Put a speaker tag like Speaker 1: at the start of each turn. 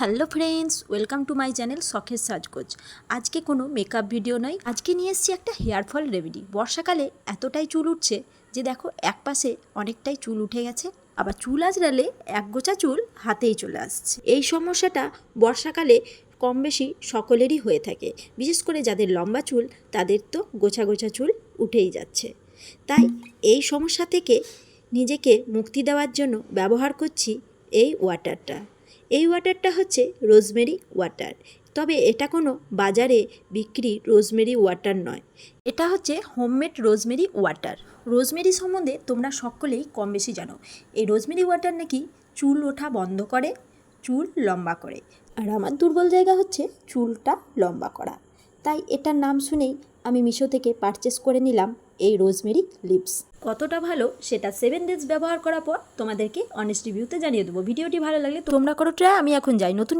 Speaker 1: Hello friends, welcome to my channel শখের সাজগোজ। আজকে কোনো মেকআপ ভিডিও নয়, আজকে নিয়ে এসেছি একটা হেয়ার ফল রেমেডি। বর্ষাকালে এতটাই চুল উঠছে যে দেখো, এক পাশে অনেকটাই চুল উঠে গেছে, আবার চুল আজরালে এক গোছা চুল হাতেই চলে আসছে। এই সমস্যাটা বর্ষাকালে কম বেশি সকলেরই হয়ে থাকে, বিশেষ করে যাদের লম্বা চুল, তাদের তো গোছা গোছা চুল উঠেই যাচ্ছে। তাই এই সমস্যা থেকে নিজেকে মুক্তি দেওয়ার জন্য ব্যবহার করছি এই ওয়াটারটা। এই ওয়াটারটা হচ্ছে রোজমেরি ওয়াটার। তবে এটা কোনো বাজারে বিক্রি রোজমেরি ওয়াটার নয়। এটা হচ্ছে হোমমেড রোজমেরি ওয়াটার। রোজমেরি সম্বন্ধে তোমরা সকলেই কম বেশি জানো। এই রোজমেরি ওয়াটার নাকি চুল ওঠা বন্ধ করে, চুল লম্বা করে। আর আমার দুর্বল জায়গা হচ্ছে চুলটা লম্বা করা। তাই এটার নাম শুনেই আমি মিশো থেকে পারচেস করে নিলাম এই রোজমেরি লিপস কতটা ভালো সেটা সেভেন ডেজ ব্যবহার করার পর তোমাদেরকে অনেস্ট রিভিউতে জানিয়ে দেবো। ভিডিওটি ভালো লাগলে তোমরা করো ট্রাই আমি এখন যাই। নতুন